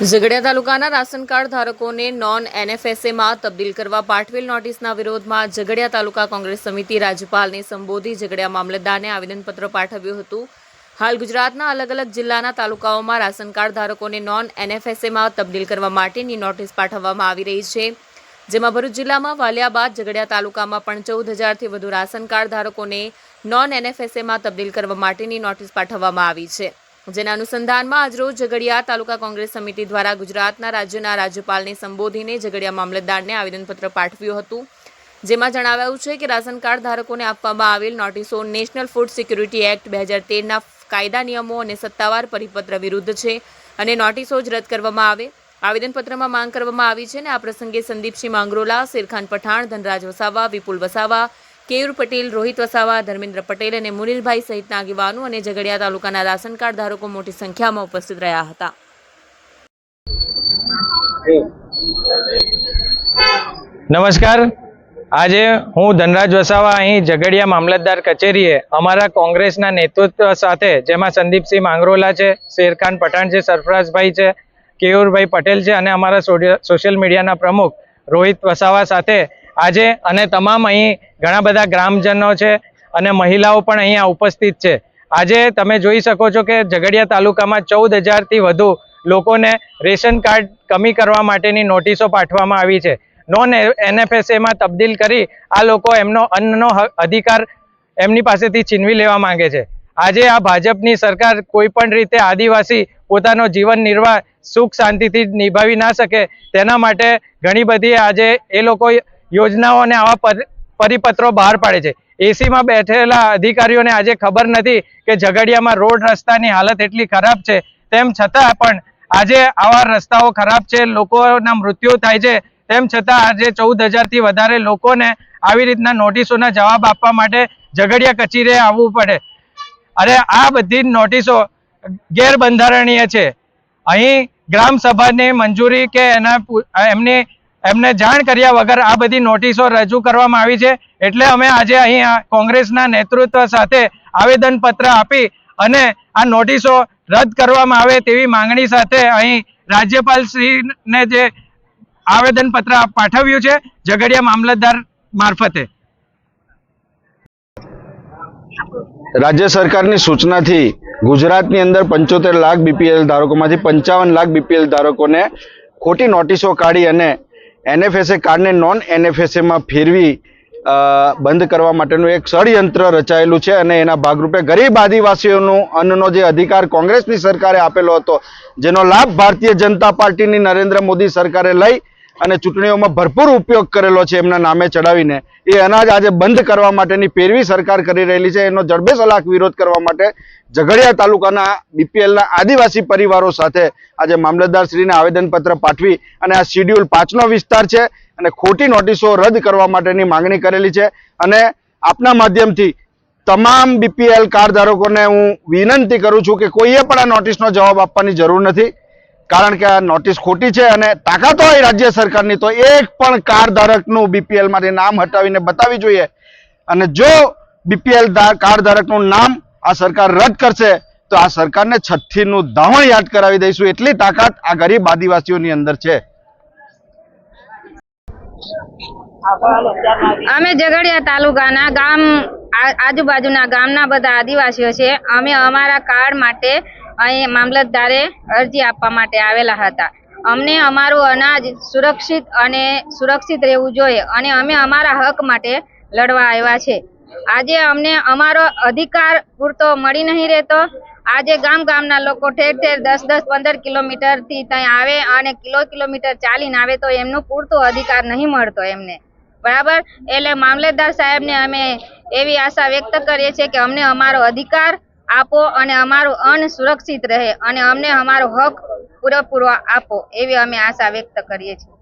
ઝઘડિયા તાલુકાના ration card ધારકોને non એનએફએસએમાં તબદીલ કરવા પાઠવેલ નોટિસના વિરોધમાં ઝઘડિયા તાલુકા કોંગ્રેસ સમિતિ રાજ્યપાલને સંબોધી ઝઘડિયા મામલતદારને આવેદનપત્ર પાઠવ્યું હતું. હાલ ગુજરાતના અલગ અલગ જિલ્લાના તાલુકાઓમાં રાશન કાર્ડ ધારકોને નોન એનએફએસએમાં તબદીલ કરવા માટેની નોટિસ પાઠવવામાં આવી રહી છે. જેમાં ભરૂચ જિલ્લામાં વાલિયા બાદ ઝઘડિયા તાલુકામાં પણ ચૌદ હજારથી વધુ રાશન કાર્ડ ધારકોને નોન એનએફએસએમાં તબદીલ કરવા માટેની નોટિસ પાઠવવામાં આવી છે. જેના અનુસંધાનમાં આજરોજ ઝઘડિયા તાલુકા કોંગ્રેસ સમિતિ દ્વારા ગુજરાતના રાજ્યના રાજ્યપાલને સંબોધીને ઝઘડિયા મામલતદારને આવેદનપત્ર પાઠવ્યું હતું. જેમાં જણાવાયું છે કે રાશન કાર્ડ ધારકોને આપવામાં આવેલ નોટિસો નેશનલ ફૂડ સિક્યુરિટી એક્ટ બે હજાર તેરના કાયદા નિયમો અને સત્તાવાર પરિપત્ર વિરુદ્ધ છે અને નોટિસો જ રદ કરવામાં આવે. આવેદનપત્રમાં માંગ કરવામાં આવી છે અને આ પ્રસંગે સંદીપસિંહ માંગરોલા, શેરખાન પઠાણ, ધનરાજ વસાવા, વિપુલ વસાવા કેયુર પટેલ, રોહિત વસાવા, ધર્મેન્દ્ર પટેલ અને મુનિલભાઈ સહિતના આગેવાનો અને ઝઘડિયા તાલુકાના રાશન કાર્ડ ધારકો મોટી સંખ્યામાં ઉપસ્થિત રહ્યા હતા. નમસ્કાર. આજે હું ધનરાજ વસાવા અહીં ઝઘડિયા મામલતદાર કચેરીએ અમારા કોંગ્રેસના નેતૃત્વ સાથે, જેમાં સંદીપસિંહ માંગરોલા છે, શેરખાન પઠાણ છે સરફરાજભાઈ છે, કેયુરભાઈ પટેલ છે અને અમારા સોશિયલ મીડિયાના પ્રમુખ રોહિત વસાવા સાથે આજે અને તમામ અહીં ઘણા બધા ગ્રામજનો છે અને મહિલાઓ પણ અહીંયા ઉપસ્થિત છે. આજે તમે જોઈ શકો છો કે ઝઘડિયા તાલુકામાં ચૌદ હજારથી વધુ લોકોને રેશન કાર્ડ કમી કરવા માટેની નોટિસો પાઠવવામાં આવી છે. નોન એનએફએસએમાં તબદીલ કરી આ લોકો એમનો અન્નનો અધિકાર એમની પાસેથી છીનવી લેવા માંગે છે. આજે આ ભાજપની સરકાર કોઈ પણ રીતે આદિવાસી પોતાનો જીવન નિર્વાહ સુખ શાંતિથી નિભાવી ના શકે તેના માટે ઘણી બધી આજે એ લોકો યોજનાઓ અને આવા પર- પરિપત્રો બહાર પાડે છે. એસીમાં બેઠેલા અધિકારીઓને આજે ખબર નથી કે ઝઘડિયામાં રોડ રસ્તાની હાલત એટલી ખરાબ છે. તેમ છતાં પણ આજે આવા રસ્તાઓ ખરાબ છે, લોકોના મૃત્યુ થાય છે. તેમ છતાં આજે ચૌદ હજારથી વધારે લોકોને આવી રીતના નોટિસોના જવાબ આપવા માટે ઝઘડિયા કચેરીએ આવવું પડે. અરે આ બધી નોટિસો ગેરબંધારણીય છે. અહીં ગ્રામ સભાની મંજૂરી કે એના એમની એમને જાણ કર્યા વગર આ બધી નોટિસો રજૂ કરવામાં આવી છે. એટલે અમે આજે અહીં કોંગ્રેસના નેતૃત્વ સાથે આવેદનપત્ર આપી અને આ નોટિસો રદ કરવામાં આવે તેવી માંગણી સાથે અહીં રાજ્યપાલ શ્રીને જે આવેદનપત્ર પાઠવ્યું છે, ઝઘડિયા મામલતદાર મારફતે. રાજ્ય સરકારની સૂચનાથી ગુજરાતની અંદર પંચોતેર લાખ બીપીએલ ધારકોમાંથી પંચાવન લાખ બીપીએલ ધારકોને ખોટી નોટિસો કાઢી અને એનએફએસએ કાર્ડને નોન એનએફએસએમાં ફેરવી બંધ કરવા માટેનું એક ષડયંત્ર રચાયેલું છે અને એના ભાગરૂપે ગરીબ આદિવાસીઓનું અન્નનો જે અધિકાર કોંગ્રેસની સરકારે આપેલો હતો, જેનો લાભ ભારતીય જનતા પાર્ટીની નરેન્દ્ર મોદી સરકારે લઈ અને ચૂંટણીઓમાં ભરપૂર ઉપયોગ કરેલો છે એમના નામે ચડાવીને. એ અનાજ આજે બંધ કરવા માટેની પેરવી સરકાર કરી રહેલી છે. એનો જડબે સલાક વિરોધ કરવા માટે ઝઘડિયા તાલુકાના બીપીએલના આદિવાસી પરિવારો સાથે આજે મામલતદારશ્રીને આવેદનપત્ર પાઠવી અને આ શિડ્યુલ પાંચનો વિસ્તાર છે અને ખોટી નોટિસો રદ કરવા માટેની માંગણી કરેલી છે. અને આપના માધ્યમથી તમામ બીપીએલ કાર્ડ ધારકોને હું વિનંતી કરું છું કે કોઈએ પણ આ નોટિસનો જવાબ આપવાની જરૂર નથી. કારણ કે આ નોટિસ ખોટી છે અને તાકાત હોય રાજ્ય સરકારની તો એક પણ કાર્ડ ધારકનું બીપીએલમાંથી નામ હટાવીને બતાવી જોઈએ. અને જો બીપીએલ કાર્ડ ધારકનું નામ આ સરકાર રદ કરશે, તો આ સરકારને છઠ્ઠીનું ધાવણ યાદ કરાવી દઈશું. એટલી તાકાત આ ગરીબ આદિવાસીઓની અંદર છે. અમે ઝઘડિયા તાલુકાના ગામ આજુબાજુના ગામના બધા આદિવાસીઓ છે. અમે અમારા કાર્ડ માટે અહીં મામલતદારે અરજી આપવા માટે આવેલા હતા. અમને અમારું અનાજ સુરક્ષિત અને સુરક્ષિત રહેવું જોઈએ અને અમે અમારા હક માટે લડવા આવ્યા છે. આજે અમને અમારો અધિકાર પૂરતો મળી નહીં રહેતો. આજે ગામ ગામના લોકો ઠેર ઠેર દસ દસ પંદર કિલોમીટરથી ત્યાં આવે અને કિલો કિલોમીટર ચાલીને આવે તો એમનો પૂરતો અધિકાર નહીં મળતો એમને. બરાબર? એટલે મામલતદાર સાહેબને અમે એવી આશા વ્યક્ત કરીએ છીએ કે અમને અમારો અધિકાર આપો અને અમારું અન્ન સુરક્ષિત રહે અને અમને અમારો હક પૂરેપૂરો આપો, એવી અમે આશા વ્યક્ત કરીએ છીએ.